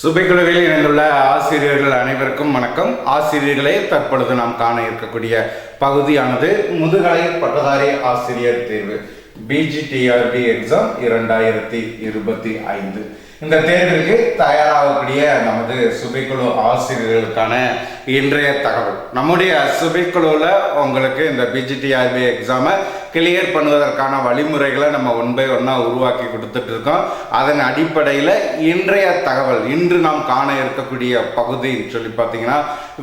சுபைக்குழுவில் இணைந்துள்ள ஆசிரியர்கள் அனைவருக்கும் வணக்கம். ஆசிரியர்களே தற்பொழுது நாம் காண இருக்கக்கூடிய பகுதியானது முதுகலை பட்டதாரி ஆசிரியர் தேர்வு பிஜிடிஆர்பி எக்ஸாம் இரண்டாயிரத்தி இருபத்தி ஐந்து. இந்த தேர்விற்கு தயாராகக்கூடிய நமது சுபைக்குழு ஆசிரியர்களுக்கான இன்றைய தகவல். நம்முடைய சுபைக்குழுவில் உங்களுக்கு இந்த பிஜிடிஆர்பி எக்ஸாமை கிளியர் பண்ணுவதற்கான வழிமுறைகளை நம்ம ஒன் பை ஒன்னாக உருவாக்கி கொடுத்துட்டு இருக்கோம். அதன் அடிப்படையில் இன்றைய தகவல் இன்று நாம் காண இருக்கக்கூடிய பகுதின்னு சொல்லி பார்த்தீங்கன்னா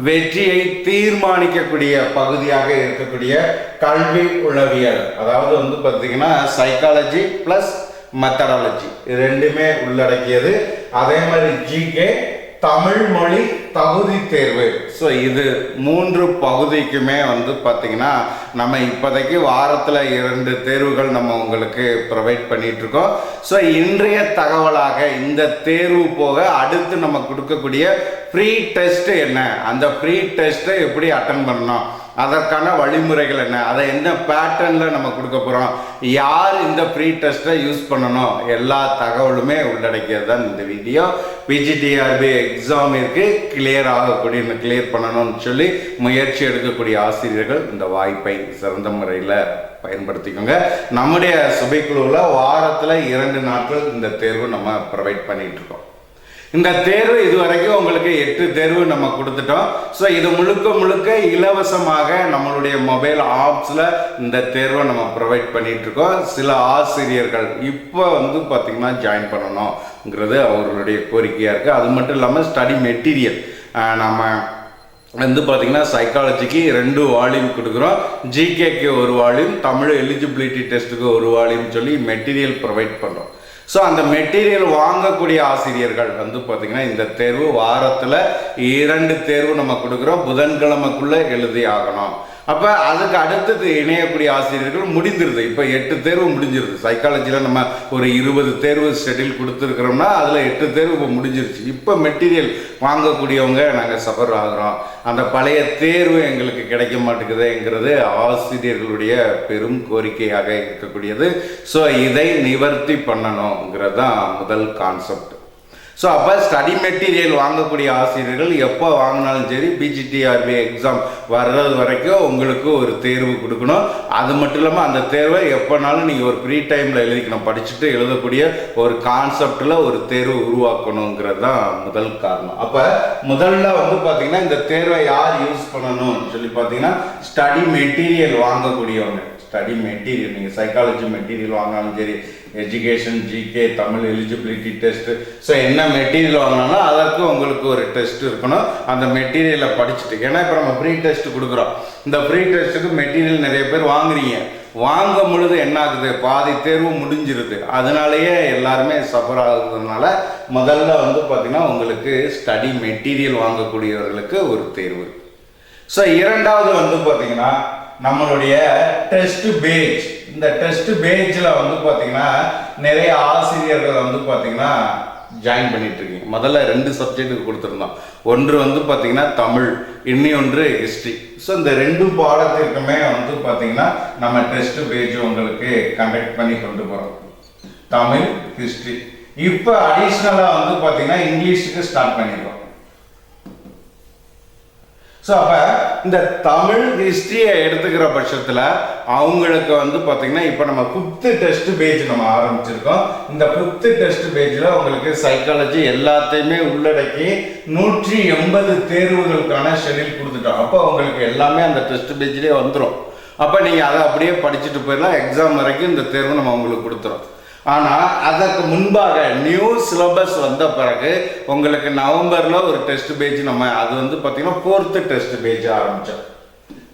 வெற்றியை தீர்மானிக்கக்கூடிய பகுதியாக இருக்கக்கூடிய கல்வி உளவியல். அதாவது வந்து பார்த்தீங்கன்னா சைக்காலஜி ப்ளஸ் மெத்தடாலஜி இது ரெண்டுமே உள்ளடக்கியது. அதே மாதிரி ஜிகே தமிழ் மொழி தகுதி தேர்வு. ஸோ இது மூன்று பகுதிக்குமே வந்து பார்த்திங்கன்னா நம்ம இப்போதைக்கு வாரத்தில் இரண்டு தேர்வுகள் நம்ம உங்களுக்கு ப்ரொவைட் பண்ணிகிட்ருக்கோம் இருக்கோம் ஸோ இன்றைய தகவலாக இந்த தேர்வு போக அடுத்து நம்ம கொடுக்கக்கூடிய ஃப்ரீ டெஸ்ட்டு என்ன? அந்த ஃப்ரீ டெஸ்ட்டை எப்படி அட்டன் பண்ணணும்? அதற்கான வழிமுறைகள் என்ன? அதை என்ன பேட்டர்னில் நம்ம கொடுக்க போகிறோம் யார் இந்த ஃப்ரீ டெஸ்ட்டை யூஸ் பண்ணணும்? எல்லா தகவலுமே உள்ளடக்கியது தான் இந்த வீடியோ பிஜிடிஆர்பி எக்ஸாமிற்கு கிளியர் ஆகக்கூடிய கிளியர் பண்ணணும்னு சொல்லி முயற்சி எடுக்கக்கூடிய ஆசிரியர்கள் இந்த வாய்ப்பை சிறந்த முறையில் பயன்படுத்திக்கோங்க. நம்முடைய சுபைக்குழுவில் வாரத்தில் இரண்டு நாட்கள் இந்த தேர்வு நம்ம ப்ரொவைட் பண்ணிட்டு இருக்கோம். இந்த தேர்வு இதுவரைக்கும் உங்களுக்கு எட்டு தேர்வு நம்ம கொடுத்துட்டோம். ஸோ இது முழுக்க முழுக்க இலவசமாக நம்மளுடைய மொபைல் ஆப்ஸில் இந்த தேர்வை நம்ம ப்ரொவைட் பண்ணிட்டு இருக்கோம். சில ஆசிரியர்கள் இப்போ வந்து பார்த்திங்கன்னா ஜாயின் பண்ணணுங்கிறது அவர்களுடைய கோரிக்கையாக இருக்குது அது மட்டும் இல்லாமல் ஸ்டடி மெட்டீரியல் நம்ம வந்து பார்த்திங்கன்னா சைக்காலஜிக்கு ரெண்டு வால்யூம் கொடுக்குறோம். ஜிகேக்கு ஒரு வால்யூம் தமிழ் எலிஜிபிலிட்டி டெஸ்ட்டுக்கு ஒரு வால்யூம் சொல்லி மெட்டீரியல் ப்ரொவைட் பண்ணுறோம் ஸோ அந்த மெட்டீரியல் வாங்கக்கூடிய ஆசிரியர்கள் வந்து பார்த்தீங்கன்னா இந்த தேர்வு வாரத்தில் இரண்டு தேர்வு நம்ம கொடுக்குறோம். புதன்கிழமைக்குள்ளே எழுதி ஆகணும். அப்போ அதுக்கு அடுத்தது இணையக்கூடிய ஆசிரியர்கள் முடிந்துருது. இப்போ எட்டு தேர்வு முடிஞ்சிருது. சைக்காலஜியில் நம்ம ஒரு இருபது தேர்வு ஷெட்யூல் கொடுத்துருக்குறோம்னா அதில் எட்டு தேர்வு இப்போ முடிஞ்சிருச்சு. இப்போ மெட்டீரியல் வாங்கக்கூடியவங்க நாங்கள் சஃபர் ஆகிறோம். அந்த பழைய தேர்வு எங்களுக்கு கிடைக்க மாட்டேங்குதுங்கிறது ஆசிரியர்களுடைய பெரும் கோரிக்கையாக இருக்கக்கூடியது. ஸோ இதை நிவர்த்தி பண்ணணுங்கிறது தான் முதல் கான்செப்ட் ஸோ அப்போ ஸ்டடி மெட்டீரியல் வாங்கக்கூடிய ஆசிரியர்கள் எப்போ வாங்கினாலும் சரி பிஜிடிஆர்பி எக்ஸாம் வர்றது வரைக்கும் உங்களுக்கு ஒரு தேர்வு கொடுக்கணும். அது மட்டும் இல்லாமல் அந்த தேர்வை எப்போனாலும் நீங்கள் ஒரு ஃப்ரீ டைமில் எழுதிக்கணும். படிச்சுட்டு எழுதக்கூடிய ஒரு கான்செப்டில் ஒரு தேர்வு உருவாக்கணுங்கிறது தான் முதல் காரணம். அப்போ முதல்ல வந்து பார்த்தீங்கன்னா இந்த தேர்வை யார் யூஸ் பண்ணணும்னு சொல்லி பார்த்தீங்கன்னா ஸ்டடி மெட்டீரியல் வாங்கக்கூடியவங்க. ஸ்டடி மெட்டீரியல் நீங்கள் சைக்காலஜி மெட்டீரியல் வாங்கினாலும் சரி education GK Tamil eligibility test so என்ன மெட்டீரியல் வாங்கினாலும் அதற்கு உங்களுக்கு ஒரு டெஸ்ட் இருக்கணும். அந்த மெட்டீரியலை படிச்சுட்டு ஏன்னா இப்போ நம்ம ஃப்ரீ டெஸ்ட் கொடுக்குறோம். இந்த ஃப்ரீ டெஸ்ட்டுக்கு மெட்டீரியல் நிறைய பேர் வாங்குறீங்க. வாங்கும் பொழுது என்ன ஆகுது பாதி தேர்வு முடிஞ்சிருது. அதனாலேயே எல்லாருமே சஃபர் ஆகுறதுனால முதல்ல வந்து பார்த்தீங்கன்னா உங்களுக்கு ஸ்டடி மெட்டீரியல் வாங்கக்கூடியவர்களுக்கு ஒரு தேர்வு ஸோ இரண்டாவது வந்து பார்த்தீங்கன்னா நம்மளுடைய டெஸ்ட் பேஜ் இந்த டெஸ்ட் பேஜில் வந்து பார்த்தீங்கன்னா நிறைய ஆசிரியர்கள் வந்து பார்த்தீங்கன்னா ஜாயின் பண்ணிட்டு இருக்கீங்க. முதல்ல ரெண்டு சப்ஜெக்ட்டுக்கு கொடுத்துருந்தோம். ஒன்று வந்து பார்த்தீங்கன்னா தமிழ் இன்னி ஒன்று ஹிஸ்ட்ரி ஸோ இந்த ரெண்டு பாடத்திற்குமே வந்து பார்த்தீங்கன்னா நம்ம டெஸ்ட் பேஜ் உங்களுக்கு கண்டக்ட் பண்ணி கொண்டு போகிறோம் தமிழ் ஹிஸ்ட்ரி இப்போ அடிஷ்னலாக வந்து பார்த்தீங்கன்னா இங்கிலீஷுக்கு ஸ்டார்ட் பண்ணிடுறோம். ஸோ அப்போ இந்த தமிழ் ஹிஸ்ட்ரியை எடுத்துக்கிற பட்சத்தில் அவங்களுக்கு வந்து பார்த்தீங்கன்னா இப்போ நம்ம ஃபிஃப்த்து டெஸ்ட் பேஜ் நம்ம ஆரம்பிச்சிருக்கோம். இந்த ஃபிஃப்த்து டெஸ்ட் பேஜில் உங்களுக்கு சைக்காலஜி எல்லாத்தையுமே உள்ளடக்கி நூற்றி எண்பது தேர்வுகளுக்கான ஷெடியூல் கொடுத்துட்டோம். அப்போ உங்களுக்கு எல்லாமே அந்த டெஸ்ட் பேஜ்லேயே வந்துடும் அப்போ நீங்கள் அதை அப்படியே படிச்சுட்டு போயிடலாம். எக்ஸாம் வரைக்கும் இந்த தேர்வு நம்ம உங்களுக்கு கொடுத்துறோம் ஆனால் அதற்கு முன்பாக நியூ சிலபஸ் வந்த பிறகு உங்களுக்கு நவம்பரில் ஒரு டெஸ்ட் பேஜ் நம்ம அது வந்து பார்த்திங்கன்னா ஃபோர்த்து டெஸ்ட் பேஜ் ஆரம்பித்தோம்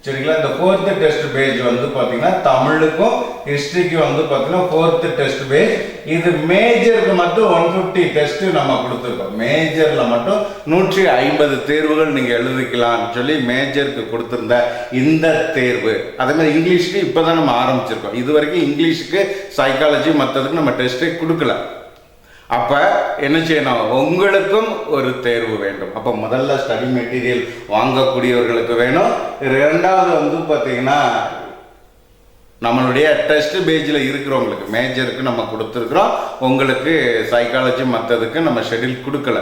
சரிங்களா? இந்த ஃபோர்த்து டெஸ்ட் பேஜ் வந்து பார்த்தீங்கன்னா தமிழுக்கும் ஹிஸ்ட்ரிக்கும் வந்து பார்த்தீங்கன்னா ஃபோர்த்து டெஸ்ட் பேஜ் இது மேஜருக்கு மட்டும் ஒன் ஃபிஃப்டி டெஸ்ட்டு நம்ம கொடுத்துருக்கோம். மேஜரில் மட்டும் நூற்றி ஐம்பது தேர்வுகள் நீங்கள் எழுதிக்கலாம்னு சொல்லி மேஜருக்கு கொடுத்துருந்த இந்த தேர்வு. அதே மாதிரி இங்கிலீஷ்க்கு இப்போ தான் நம்ம ஆரம்பிச்சிருக்கோம். இது வரைக்கும் இங்கிலீஷுக்கு சைக்காலஜி மற்றதுக்கு நம்ம டெஸ்ட்டே கொடுக்கல. அப்போ என்ன செய்யணும்? உங்களுக்கும் ஒரு தேர்வு வேண்டும். அப்போ முதல்ல ஸ்டடி மெட்டீரியல் வாங்கக்கூடியவர்களுக்கு வேணும். ரெண்டாவது வந்து பார்த்தீங்கன்னா நம்மளுடைய டெஸ்ட் பேஜில் இருக்கிறவங்களுக்கு மேஜருக்கு நம்ம கொடுத்துருக்குறோம். உங்களுக்கு சைக்காலஜி மற்றதுக்கு நம்ம ஷெட்யூல் கொடுக்கல.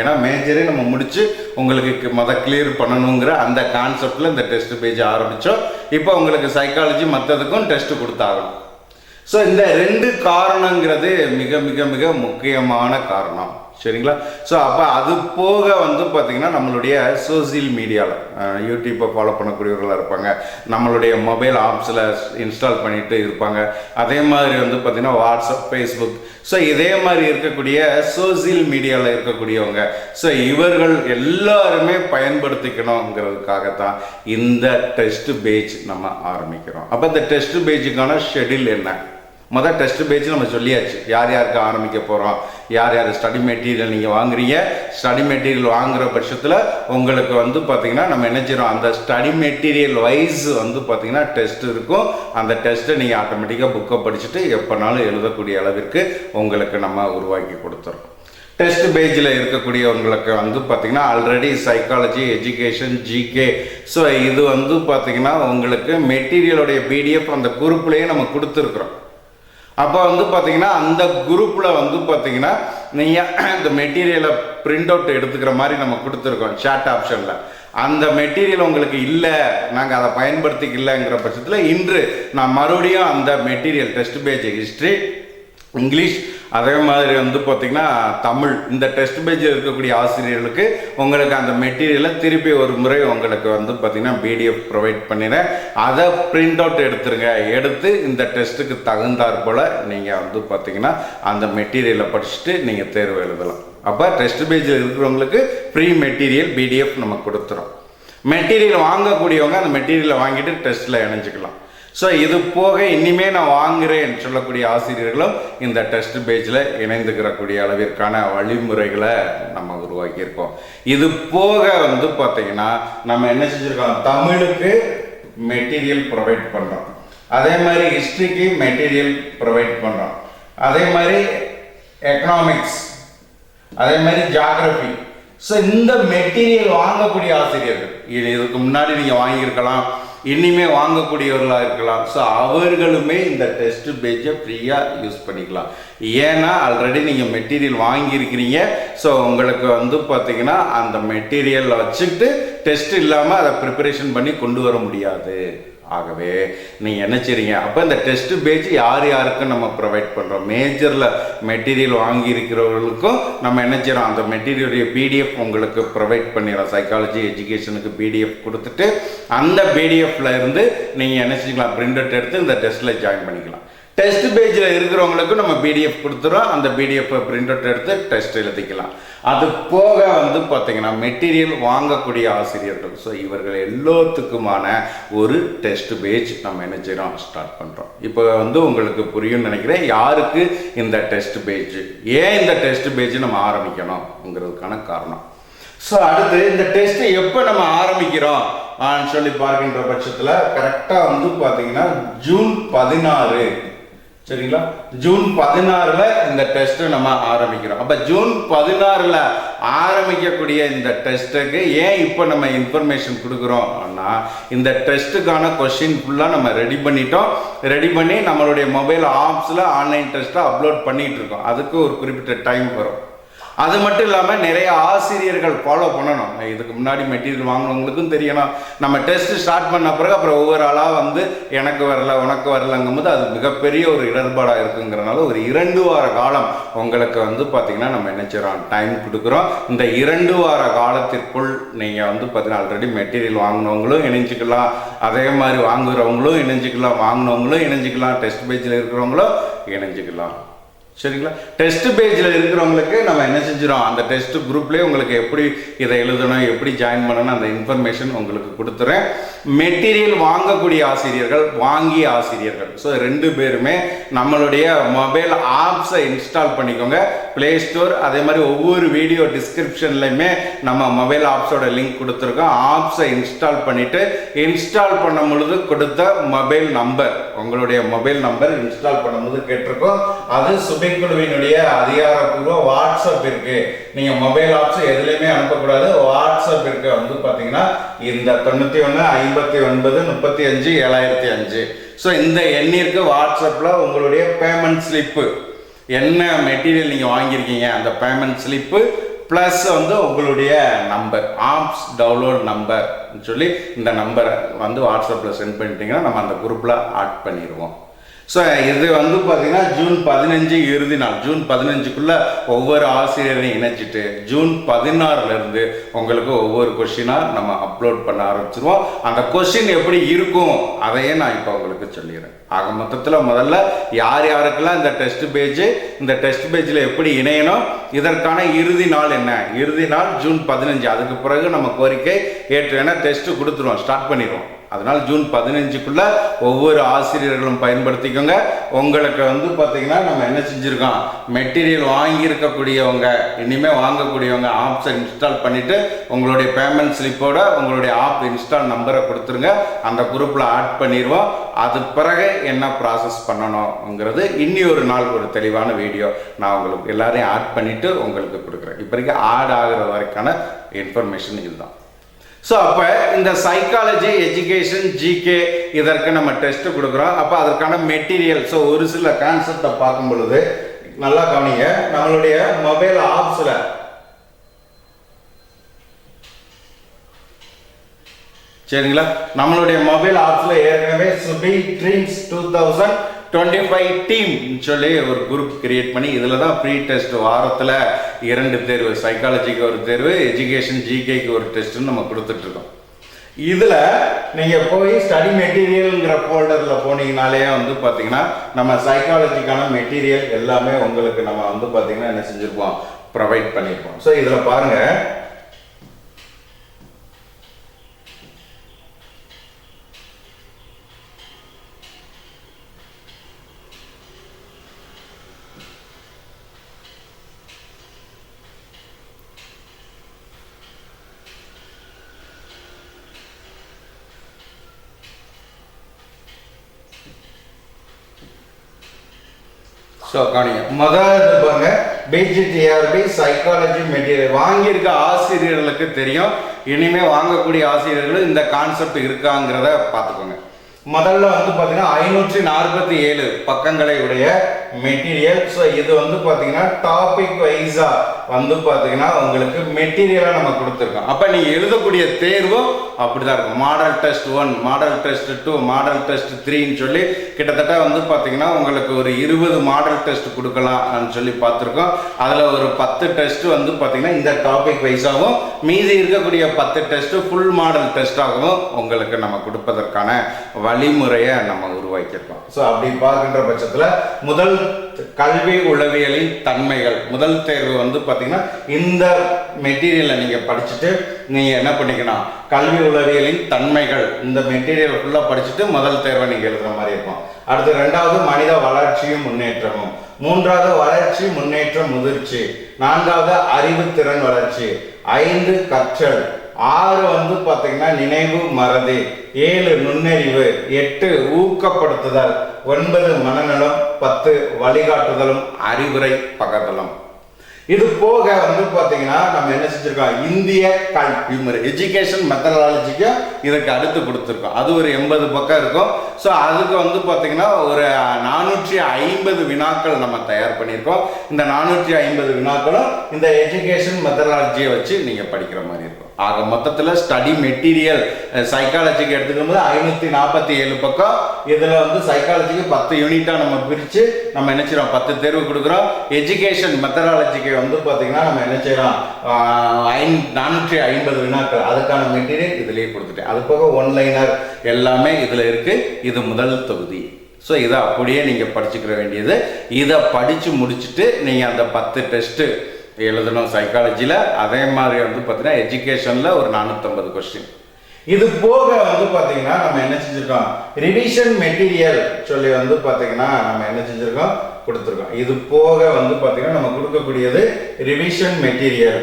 ஏன்னா மேஜரே நம்ம முடித்து உங்களுக்கு மொதல் கிளியர் பண்ணணுங்கிற அந்த கான்செப்டில் இந்த டெஸ்ட் பேஜ் ஆரம்பித்தோம் இப்போ உங்களுக்கு சைக்காலஜி மற்றதுக்கும் டெஸ்ட் கொடுத்தாகணும். ஸோ இந்த ரெண்டு காரணங்கிறது மிக மிக மிக முக்கியமான காரணம். சரிங்களா? ஸோ அப்போ அது போக வந்து பார்த்திங்கன்னா நம்மளுடைய சோசியல் மீடியாவில் யூடியூப்பை ஃபாலோ பண்ணக்கூடியவர்களாக இருப்பாங்க. நம்மளுடைய மொபைல் ஆப்ஸில் இன்ஸ்டால் பண்ணிட்டு இருப்பாங்க. அதே மாதிரி வந்து பார்த்திங்கன்னா வாட்ஸ்அப் ஃபேஸ்புக் ஸோ இதே மாதிரி இருக்கக்கூடிய சோசியல் மீடியாவில் இருக்கக்கூடியவங்க ஸோ இவர்கள் எல்லாருமே பயன்படுத்திக்கணுங்கிறதுக்காகத்தான் இந்த டெஸ்ட் பேஜ் நம்ம ஆரம்பிக்கிறோம். அப்போ இந்த டெஸ்ட் பேஜுக்கான ஷெடியூல் என்ன? மொதல் டெஸ்ட் பேஜ் நம்ம சொல்லியாச்சு. யார் யாருக்கு ஆரம்பிக்க போகிறோம் யார் யார் ஸ்டடி மெட்டீரியல் நீங்கள் வாங்குறீங்க? ஸ்டடி மெட்டீரியல் வாங்குகிற பட்சத்தில் உங்களுக்கு வந்து பார்த்தீங்கன்னா நம்ம என்ன செய்கிறோம் அந்த ஸ்டடி மெட்டீரியல் வைஸ் வந்து பார்த்தீங்கன்னா டெஸ்ட் இருக்கும். அந்த டெஸ்ட்டை நீங்கள் ஆட்டோமேட்டிக்காக புக்கை படிச்சுட்டு எப்போனாலும் எழுதக்கூடிய அளவிற்கு உங்களுக்கு நம்ம உருவாக்கி கொடுத்துறோம். டெஸ்ட் பேஜில் இருக்கக்கூடியவங்களுக்கு வந்து பார்த்திங்கன்னா already psychology education GK so இது வந்து பார்த்திங்கன்னா உங்களுக்கு மெட்டீரியலுடைய பிடிஎஃப் அந்த குரூப்லேயே நம்ம கொடுத்துருக்குறோம். அப்போ வந்து பார்த்தீங்கன்னா அந்த குரூப்பில் வந்து பார்த்தீங்கன்னா நீங்கள் இந்த மெட்டீரியலை பிரிண்ட் அவுட் எடுத்துக்கிற மாதிரி நம்ம கொடுத்துருக்கோம் chat ஆப்ஷனில் அந்த மெட்டீரியல் உங்களுக்கு இல்லை நாங்கள் அதை பயன்படுத்திக்கலங்கிற பட்சத்தில் இன்று நான் மறுபடியும் அந்த material test page history English அதே மாதிரி வந்து பார்த்திங்கன்னா தமிழ். இந்த டெஸ்ட் பேஜில் இருக்கக்கூடிய ஆசிரியர்களுக்கு உங்களுக்கு அந்த மெட்டீரியலை திருப்பி ஒரு முறை உங்களுக்கு வந்து பார்த்திங்கன்னா பிடிஎஃப் ப்ரொவைட் பண்ணிடுறேன். அதை பிரிண்ட் அவுட் எடுத்துருங்க. எடுத்து இந்த டெஸ்ட்டுக்கு தகுந்தாற் போல் நீங்கள் வந்து பார்த்திங்கன்னா அந்த மெட்டீரியலை படிச்சுட்டு நீங்கள் தேர்வு எழுதலாம். அப்போ டெஸ்ட் பேஜில் இருக்கிறவங்களுக்கு ஃப்ரீ மெட்டீரியல் பிடிஎஃப் நம்ம கொடுத்துறோம். மெட்டீரியல் வாங்கக்கூடியவங்க அந்த மெட்டீரியலை வாங்கிட்டு டெஸ்ட்டில் இணைஞ்சிக்கலாம். ஸோ இது போக இனிமே நான் வாங்குறேன் சொல்லக்கூடிய ஆசிரியர்களும் இந்த டெஸ்ட் பேஜில் இணைந்துக்கிறக்கூடிய அளவிற்கான வழிமுறைகளை நம்ம உருவாக்கியிருக்கோம். இது போக வந்து பார்த்தீங்கன்னா நம்ம என்ன செஞ்சுருக்கோம்? தமிழுக்கு மெட்டீரியல் ப்ரொவைட் பண்ணுறோம் அதே மாதிரி ஹிஸ்ட்ரிக்கு மெட்டீரியல் ப்ரொவைட் பண்ணுறோம் அதே மாதிரி எக்கனாமிக்ஸ் அதே மாதிரி ஜாகிரபி ஸோ இந்த மெட்டீரியல் வாங்கக்கூடிய ஆசிரியர்கள் இது இதுக்கு முன்னாடி நீங்கள் வாங்கியிருக்கலாம். இனிமே வாங்கக்கூடியவர்களாக இருக்கலாம். ஸோ அவர்களுமே இந்த டெஸ்ட் பேஜை ஃப்ரீயாக யூஸ் பண்ணிக்கலாம். ஏன்னா ஆல்ரெடி நீங்கள் மெட்டீரியல் வாங்கியிருக்கிறீங்க. ஸோ உங்களுக்கு வந்து பார்த்தீங்கன்னா அந்த மெட்டீரியலில் வச்சுக்கிட்டு டெஸ்ட் இல்லாமல் அதை ப்ரிப்பரேஷன் பண்ணி கொண்டு வர முடியாது. ஆகவே நீங்கள் என்ன செய்றீங்க? அப்போ இந்த டெஸ்ட் பேஜ் யார் யாருக்கும் நம்ம ப்ரொவைட் பண்ணுறோம் மேஜரில் மெட்டீரியல் வாங்கியிருக்கிறவர்களுக்கும் நம்ம என்ன செய்கிறோம் அந்த மெட்டீரியலுடைய பிடிஎஃப் உங்களுக்கு ப்ரொவைட் பண்ணிடுறோம். சைக்காலஜி எஜுகேஷனுக்கு பிடிஎஃப் கொடுத்துட்டு அந்த பிடிஎஃப்ல இருந்து நீங்கள் என்ன செஞ்சுக்கலாம்? பிரிண்ட் அவுட் எடுத்து இந்த டெஸ்ட்டில் ஜாயின் பண்ணிக்கலாம். டெஸ்ட் பேஜில் இருக்கிறவங்களுக்கும் நம்ம பிடிஎஃப் கொடுத்துறோம். அந்த பிடிஎஃப் பிரிண்ட் அவுட் எடுத்து டெஸ்ட் எழுதிக்கலாம். அது போக வந்து பார்த்தீங்கன்னா மெட்டீரியல் வாங்கக்கூடிய ஆசிரியர்கள். ஸோ இவர்கள் எல்லோத்துக்குமான ஒரு டெஸ்ட் பேஜ் நம்ம என்ன செய்கிறோம் ஸ்டார்ட் பண்ணுறோம் இப்போ வந்து உங்களுக்கு புரியும்னு நினைக்கிறேன். யாருக்கு இந்த டெஸ்ட் பேஜ் ஏன் இந்த டெஸ்ட் பேஜ் நம்ம ஆரம்பிக்கணும்ங்கிறதுக்கான காரணம். ஸோ அடுத்து இந்த டெஸ்ட்டை எப்போ நம்ம ஆரம்பிக்கிறோம்? சொல்லி பார்க்கின்ற பட்சத்தில் கரெக்டாக வந்து பார்த்தீங்கன்னா ஜூன் பதினாறு சரிங்களா? ஜூன் பதினாறுல இந்த டெஸ்ட் நம்ம ஆரம்பிக்கிறோம். அப்ப ஜூன் பதினாறுல ஆரம்பிக்கக்கூடிய இந்த டெஸ்ட்டுக்கு ஏன் இப்போ நம்ம இன்ஃபர்மேஷன் கொடுக்குறோம்னா இந்த டெஸ்ட்டுக்கான கொஸ்டின் ஃபுல்லாக நம்ம ரெடி பண்ணிட்டோம். ரெடி பண்ணி நம்மளுடைய மொபைல் ஆப்ஸில் ஆன்லைன் டெஸ்ட்டை அப்லோட் பண்ணிகிட்டு இருக்கோம். அதுக்கு ஒரு குறிப்பிட்ட டைம் வரும். அது மட்டும் இல்லாமல் நிறைய ஆசிரியர்கள் ஃபாலோ பண்ணணும். இதுக்கு முன்னாடி மெட்டீரியல் வாங்கினவங்களுக்கும் தெரியணும். நம்ம டெஸ்ட் ஸ்டார்ட் பண்ண பிறகு அப்புறம் ஒவ்வொரு ஆளாக வந்து எனக்கு வரல உனக்கு வரலங்கும் போது அது மிகப்பெரிய ஒரு இடர்பாடாக இருக்குங்கிறனால ஒரு இரண்டு வார காலம் உங்களுக்கு வந்து பார்த்தீங்கன்னா நம்ம என்ன செய்கிறோம் டைம் கொடுக்குறோம். இந்த இரண்டு வார காலத்திற்குள் நீங்கள் வந்து பார்த்தீங்கன்னா ஆல்ரெடி மெட்டீரியல் வாங்கினவங்களும் இணைஞ்சிக்கலாம். அதே மாதிரி வாங்குகிறவங்களும் இணைஞ்சிக்கலாம். வாங்கினவங்களும் இணைஞ்சிக்கலாம். டெஸ்ட் பேஜில் இருக்கிறவங்களும் இணைஞ்சிக்கலாம். சரிங்களா? டெஸ்ட் பேஜில் இருக்கிறவங்களுக்கு நம்ம என்ன செஞ்சிடும் அந்த டெஸ்ட் குரூப்லேயே உங்களுக்கு எப்படி இதை எழுதணும் எப்படி ஜாயின் பண்ணணும் அந்த இன்ஃபர்மேஷன் உங்களுக்கு கொடுத்துறேன். மெட்டீரியல் வாங்கக்கூடிய ஆசிரியர்கள் வாங்கிய ஆசிரியர்கள். ஸோ ரெண்டு பேருமே நம்மளுடைய மொபைல் ஆப்ஸை இன்ஸ்டால் பண்ணிக்கோங்க. ப்ளே ஸ்டோர் அதே மாதிரி ஒவ்வொரு வீடியோ டிஸ்கிரிப்ஷன்லையுமே நம்ம மொபைல் ஆப்ஸோட லிங்க் கொடுத்துருக்கோம். ஆப்ஸை இன்ஸ்டால் பண்ணிவிட்டு இன்ஸ்டால் பண்ணும் பொழுது கொடுத்த மொபைல் நம்பர் உங்களுடைய மொபைல் நம்பர் இன்ஸ்டால் பண்ணும்போது கேட்டிருக்கோம். அது சுபைக்குழுவினுடைய அதிகாரப்பூர்வ வாட்ஸ்அப் இருக்குது நீங்கள் மொபைல் ஆப்ஸ் எதுலேயுமே அனுப்பக்கூடாது. வாட்ஸ்அப் இருக்கு. வந்து பார்த்தீங்கன்னா இந்த தொண்ணூற்றி ஒன்று ஐம்பத்தி ஒன்பது முப்பத்தி அஞ்சு ஏழாயிரத்தி அஞ்சு. ஸோ இந்த எண்ணிற்கு வாட்ஸ்அப்பில் உங்களுடைய பேமெண்ட் ஸ்லிப்பு என்ன மெட்டீரியல் நீங்கள் வாங்கியிருக்கீங்க? அந்த பேமெண்ட் ஸ்லிப்பு ப்ளஸ் வந்து உங்களுடைய நம்பர் ஆப்ஸ் டவுன்லோட் நம்பர் சொல்லி இந்த நம்பரை வந்து வாட்ஸ்அப்பில் சென்ட் பண்ணிட்டீங்கன்னா நம்ம அந்த குரூப்பில் ஆட் பண்ணிடுவோம். ஸோ இது வந்து பார்த்திங்கன்னா ஜூன் பதினஞ்சு இறுதி நாள். ஜூன் பதினஞ்சுக்குள்ளே ஒவ்வொரு ஆசிரியரையும் இணைச்சிட்டு ஜூன் பதினாறுலேருந்து உங்களுக்கு ஒவ்வொரு கொஷினாக நம்ம அப்லோட் பண்ண ஆரம்பிச்சிருவோம். அந்த கொஷின் எப்படி இருக்கும்? அதையே நான் இப்போ உங்களுக்கு சொல்லிடுறேன். ஆக மொத்தத்தில் முதல்ல யார் யாருக்கெல்லாம் இந்த டெஸ்ட் பேஜ் இந்த டெஸ்ட் பேஜில் எப்படி இணையணும்? இதற்கான இறுதி நாள் என்ன? இறுதி நாள் ஜூன் பதினஞ்சு. அதுக்கு பிறகு நம்ம கோரிக்கை ஏற்று ஏன்னா டெஸ்ட்டு கொடுத்துருவோம். ஸ்டார்ட் பண்ணிடுவோம். அதனால் ஜூன் பதினஞ்சுக்குள்ள ஒவ்வொரு ஆசிரியர்களும் பயன்படுத்திக்கோங்க. உங்களுக்கு வந்து பார்த்தீங்கன்னா நம்ம என்ன செஞ்சுருக்கோம்? மெட்டீரியல் வாங்கியிருக்கக்கூடியவங்க இனிமேல் வாங்கக்கூடியவங்க ஆப்ஸை இன்ஸ்டால் பண்ணிவிட்டு உங்களுடைய பேமெண்ட் ஸ்லிப்போட உங்களுடைய ஆப் இன்ஸ்டால் நம்பரை கொடுத்துருங்க. அந்த குரூப்பில் ஆட் பண்ணிடுவோம் அது பிறகு என்ன ப்ராசஸ் பண்ணணுங்கிறது இன்னி ஒரு நாள் ஒரு தெளிவான வீடியோ நான் உங்களுக்கு எல்லாரையும் ஆட் பண்ணிவிட்டு உங்களுக்கு கொடுக்குறேன். இப்போதைக்கு ஆட் ஆகிற வரைக்கான இன்ஃபர்மேஷன் இதுதான். ஸோ அப்போ இந்த சைக்காலஜி எஜுகேஷன் ஜிகே இதற்கு நம்ம டெஸ்ட் கொடுக்குறோம். அப்போ அதற்கான மெட்டீரியல் ஸோ ஒரு சில கான்செப்டை பார்க்கும் பொழுது நல்லா கவனிங்க. நம்மளுடைய மொபைல் ஆப்ஸில் சரிங்களா? நம்மளுடைய மொபைல் ஆப்ஸில் ஏற்கனவே Subi dreams two thousand twenty five team சொல்லி ஒரு குரூப் கிரியேட் பண்ணி இதில் தான் ப்ரீ டெஸ்ட் வாரத்தில் இரண்டு தேர்வு சைக்காலஜிக்கு ஒரு தேர்வு எஜுகேஷன் ஜிகேக்கு ஒரு டெஸ்ட்டுன்னு நம்ம கொடுத்துட்ருக்கோம். இதில் நீங்கள் போய் ஸ்டடி மெட்டீரியலுங்கிற ஃபோல்டரில் போனீங்கனாலே வந்து பார்த்தீங்கன்னா நம்ம சைக்காலஜிக்கான மெட்டீரியல் எல்லாமே உங்களுக்கு நம்ம வந்து பார்த்தீங்கன்னா என்ன செஞ்சுருப்போம்? ப்ரொவைட் பண்ணியிருப்போம் ஸோ இதில் பாருங்கள் ஸோ கவனிங்க. முதல்ல இருப்பாங்க பிஜிடிஆர்பி சைக்காலஜி மெட்டீரியல் வாங்கியிருக்க ஆசிரியர்களுக்கு தெரியும். இனிமேல் வாங்கக்கூடிய ஆசிரியர்கள் இந்த கான்செப்ட் இருக்காங்கிறத பார்த்துக்கோங்க. முதல்ல வந்து பார்த்தீங்கன்னா ஐநூற்றி நாற்பத்தி ஏழு பக்கங்களை உடைய மெட்டீரியல் ஸோ இது வந்து பார்த்தீங்கன்னா டாபிக் வைஸாக வந்து பார்த்தீங்கன்னா உங்களுக்கு மெட்டீரியலாக நம்ம கொடுத்துருக்கோம். அப்போ நீங்கள் எழுதக்கூடிய தேர்வும் அப்படி தான் இருக்கும் model test one model test two model test த்ரீன்னு சொல்லி கிட்டத்தட்ட வந்து பார்த்தீங்கன்னா உங்களுக்கு ஒரு இருபது மாடல் டெஸ்ட் கொடுக்கலாம்னு சொல்லி பார்த்துருக்கோம். அதில் ஒரு பத்து டெஸ்ட் வந்து பார்த்தீங்கன்னா இந்த டாபிக் வைஸாகவும் மீதி இருக்கக்கூடிய பத்து டெஸ்ட்டு ஃபுல் மாடல் டெஸ்ட்டாகவும் உங்களுக்கு நம்ம கொடுப்பதற்கான வழிமுறையை நம்ம உருவாக்கியிருக்கோம். ஸோ அப்படி பார்க்கின்ற பட்சத்தில் முதல் கல்வி உளவியலின் தன்மைகள் முதல் தேர்வு வந்து பார்த்தீங்கன்னா இந்த மெட்டீரியலை நீங்கள் படிச்சுட்டு நீங்கள் என்ன பண்ணிக்கணும்? கல்வி உளவியலின் தன்மைகள் இந்த மெட்டீரியல் ஃபுல்லாக படிச்சுட்டு முதல் தேர்வை நீங்கள் எழுதுகிற மாதிரி இருக்கும். அடுத்து ரெண்டாவது மனித வளர்ச்சியும் முன்னேற்றமும். மூன்றாவது வளர்ச்சி முன்னேற்றம் முதிர்ச்சி. நான்காவது அறிவு திறன் வளர்ச்சி. ஐந்து கற்றல். ஆறு வந்து பார்த்தீங்கன்னா நினைவு மறதி ஏழு நுண்ணறிவு எட்டு ஊக்கப்படுத்துதல் ஒன்பது மனநலம் பத்து வழிகாட்டுதலும் அறிவுரை பகதலும் இது போக வந்து பார்த்தீங்கன்னா நம்ம என்ன செஞ்சுருக்கோம்? இந்திய கல்வி முறை எஜுகேஷன் மெத்தடாலஜிக்கும் இதுக்கு அடுத்து கொடுத்துருக்கோம். அது ஒரு எண்பது பக்கம் இருக்கும். ஸோ அதுக்கு வந்து பார்த்தீங்கன்னா ஒரு நானூற்றி ஐம்பது வினாக்கள் நம்ம தயார் பண்ணியிருக்கோம். இந்த நானூற்றி ஐம்பது வினாக்களும் இந்த எஜுகேஷன் மெத்தடாலஜியை வச்சு நீங்கள் படிக்கிற மாதிரி இருக்கும். ஆக மொத்தத்தில் ஸ்டடி மெட்டீரியல் சைக்காலஜிக்கு எடுத்துக்கும் போது ஐநூற்றி நாற்பத்தி ஏழு பக்கம் இதில் வந்து சைக்காலஜிக்கு பத்து யூனிட்டாக நம்ம பிரித்து நம்ம என்ன செய்கிறோம் பத்து தேர்வு கொடுக்குறோம். எஜுகேஷன் மெத்தடாலஜிக்கு வந்து பார்த்திங்கன்னா நம்ம என்ன செய்கிறோம் ஐந் நானூற்றி ஐம்பது வினாக்கள். அதுக்கான மெட்டீரியல் இதிலேயே கொடுத்துட்டேன். அது போக ஒன்லைனர் எல்லாமே இதில் இருக்குது இது முதல் தொகுதி. ஸோ இதை அப்படியே நீங்கள் படிச்சுக்கிற வேண்டியது. இதை படித்து முடிச்சுட்டு நீங்கள் அந்த பத்து டெஸ்ட்டு எழுதணும் சைக்காலஜியில் அதே மாதிரி வந்து பார்த்தீங்கன்னா எஜுகேஷனில் ஒரு நானூற்றம்பது கொஸ்டின் இது போக வந்து பார்த்தீங்கன்னா நம்ம என்ன செஞ்சுருக்கோம்? ரிவிஷன் மெட்டீரியல் சொல்லி வந்து பார்த்தீங்கன்னா நம்ம என்ன செஞ்சுருக்கோம்? கொடுத்துருக்கோம். இது போக வந்து பார்த்தீங்கன்னா நம்ம கொடுக்கக்கூடியது ரிவிஷன் மெட்டீரியல்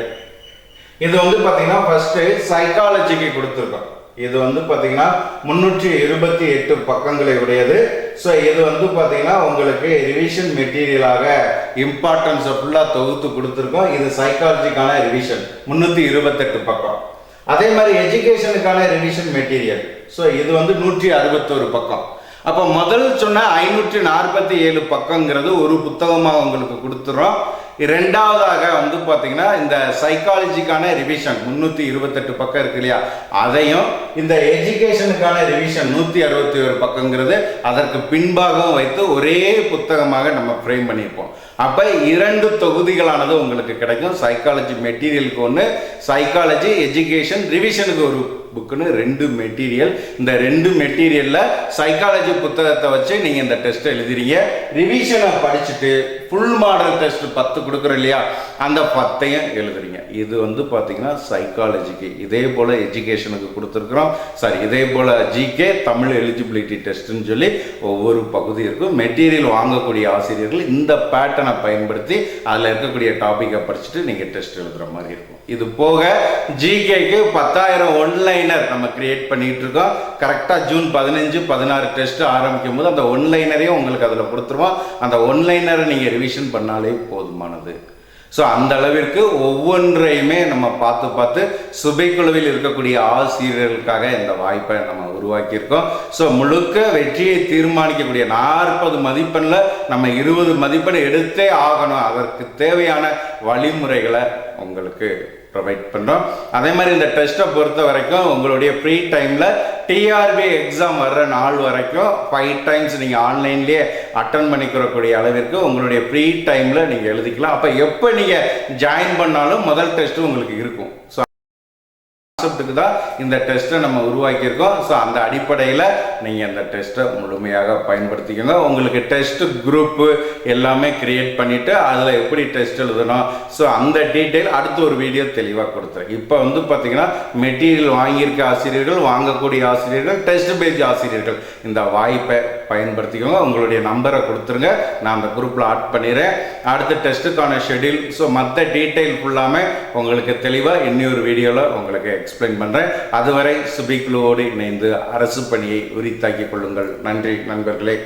இது வந்து பார்த்தீங்கன்னா ஃபர்ஸ்ட் சைக்காலஜிக்கு கொடுத்துருக்கோம். இது வந்து பார்த்தீங்கன்னா முன்னூற்றி இருபத்தி எட்டு பக்கங்களை உடையது. ஸோ இது வந்து பார்த்தீங்கன்னா உங்களுக்கு ரிவிஷன் மெட்டீரியலாக இம்பார்ட்டன்ஸை ஃபுல்லாக தொகுத்து கொடுத்துருக்கோம். இது சைக்காலஜிக்கான ரிவிஷன் முந்நூற்றி இருபத்தெட்டு பக்கம். அதே மாதிரி எஜுகேஷனுக்கான ரிவிஷன் மெட்டீரியல் ஸோ இது வந்து நூற்றி அறுபத்தோரு பக்கம். அப்போ முதல் சொன்ன ஐநூற்றி நாற்பத்தி ஏழு பக்கங்கிறது ஒரு புத்தகமாக உங்களுக்கு கொடுத்துறோம். ரெண்டாவதாக வந்து பார்த்தீங்கன்னா இந்த சைக்காலஜிக்கான ரிவிஷன் முந்நூற்றி இருபத்தெட்டு பக்கம் இருக்கு இல்லையா? அதையும் இந்த எஜுகேஷனுக்கான ரிவிஷன் நூற்றி அறுபத்தி ஒரு பக்கங்கிறது அதற்கு பின்பாகவும் வைத்து ஒரே புத்தகமாக நம்ம ஃப்ரேம் பண்ணியிருப்போம். அப்போ இரண்டு தொகுதிகளானது உங்களுக்கு கிடைக்கும். சைக்காலஜி மெட்டீரியலுக்கு ஒன்று சைக்காலஜி எஜுகேஷன் ரிவிஷனுக்கு ஒரு புக்குன்னு ரெண்டு மெட்டீரியல் இந்த ரெண்டு மெட்டீரியலில் சைக்காலஜி புத்தகத்தை வச்சு நீங்கள் இந்த டெஸ்ட்டை எழுதுறீங்க. ரிவிஷனை படிச்சுட்டு ஃபுல் மாடல் டெஸ்ட் பத்து கொடுக்குறோம் இல்லையா? அந்த பத்தையும் எழுதுறீங்க. இது வந்து பார்த்தீங்கன்னா சைக்காலஜிக்கு இதே போல் எஜுகேஷனுக்கு கொடுத்துருக்குறோம். சாரி இதே போல் ஜிகே தமிழ் எலிஜிபிலிட்டி டெஸ்ட்டுன்னு சொல்லி ஒவ்வொரு பகுதி இருக்கும். மெட்டீரியல் வாங்கக்கூடிய ஆசிரியர்கள் இந்த பேட்டர்னை பயன்படுத்தி அதில் இருக்கக்கூடிய டாப்பிக்கை படிச்சுட்டு நீங்கள் டெஸ்ட் எழுதுகிற மாதிரி இருக்கும். இது போக ஜிகேக்கு பத்தாயிரம் ஒன்லைனர் நம்ம கிரியேட் பண்ணிட்டு இருக்கோம். கரெக்டாக ஜூன் பதினஞ்சு பதினாறு டெஸ்ட் ஆரம்பிக்கும் போது அந்த ஒன்லைனரையும் உங்களுக்கு அதில் கொடுத்துருவோம். அந்த ஒன்லைனரை நீங்கள் ரிவிஷன் பண்ணாலே போதுமானது. ஸோ அந்த அளவிற்கு ஒவ்வொன்றையுமே நம்ம பார்த்து பார்த்து சுபைக்குழுவில் இருக்கக்கூடிய ஆசிரியர்களுக்காக இந்த வாய்ப்பை நம்ம உருவாக்கியிருக்கோம். ஸோ முழுக்க வெற்றியை தீர்மானிக்கக்கூடிய நாற்பது மதிப்பெண்ணில் நம்ம இருபது மதிப்பெண் எடுத்தே ஆகணும். அதற்கு தேவையான வழிமுறைகளை உங்களுக்கு ப்ரொவைட் பண்ணுறோம் அதே மாதிரி இந்த டெஸ்ட்டை பொறுத்த வரைக்கும் உங்களுடைய ஃப்ரீ டைமில் டிஆர்பி எக்ஸாம் வர்ற நாள் வரைக்கும் ஃபைவ் டைம்ஸ் நீங்கள் ஆன்லைன்லேயே அட்டன் பண்ணிக்கிறக்கூடிய அளவிற்கு உங்களுடைய ஃப்ரீ டைமில் நீங்கள் எழுதிக்கலாம். அப்போ எப்போ நீங்கள் ஜாயின் பண்ணாலும் முதல் டெஸ்ட்டு உங்களுக்கு இருக்கும். ஸோ கான்செப்ட்டுக்கு தான் இந்த டெஸ்ட்டை நம்ம உருவாக்கியிருக்கோம். ஸோ அந்த அடிப்படையில் நீங்கள் அந்த டெஸ்ட்டை முழுமையாக பயன்படுத்திக்கோங்க. உங்களுக்கு டெஸ்ட் குரூப்பு எல்லாமே கிரியேட் பண்ணிவிட்டு அதில் எப்படி டெஸ்ட் எழுதணும்? ஸோ அந்த டீட்டெயில் அடுத்த ஒரு வீடியோ தெளிவாக கொடுத்துருக்கேன் இப்போ வந்து பார்த்தீங்கன்னா மெட்டீரியல் வாங்கியிருக்க ஆசிரியர்கள் வாங்கக்கூடிய ஆசிரியர்கள் டெஸ்ட் பேஜ் ஆசிரியர்கள் இந்த வாய்ப்பை பயன்படுத்திக்கோங்க. உங்களுடைய நம்பரை கொடுத்துருங்க. நான் அந்த குரூப்பில் ஆட் பண்ணிடுறேன். அடுத்த டெஸ்ட்டுக்கான ஷெட்யூல் ஸோ மற்ற டீட்டெயில் ஃபுல்லாமே உங்களுக்கு தெளிவாக இன்னொரு வீடியோவில் உங்களுக்கு எக்ஸ்பிளைன் பண்ணுறேன் அதுவரை சுபிக்குழுவோடு இணைந்து அரசு பணியை உரித்தாக்கிக் கொள்ளுங்கள். நன்றி நண்பர்களே.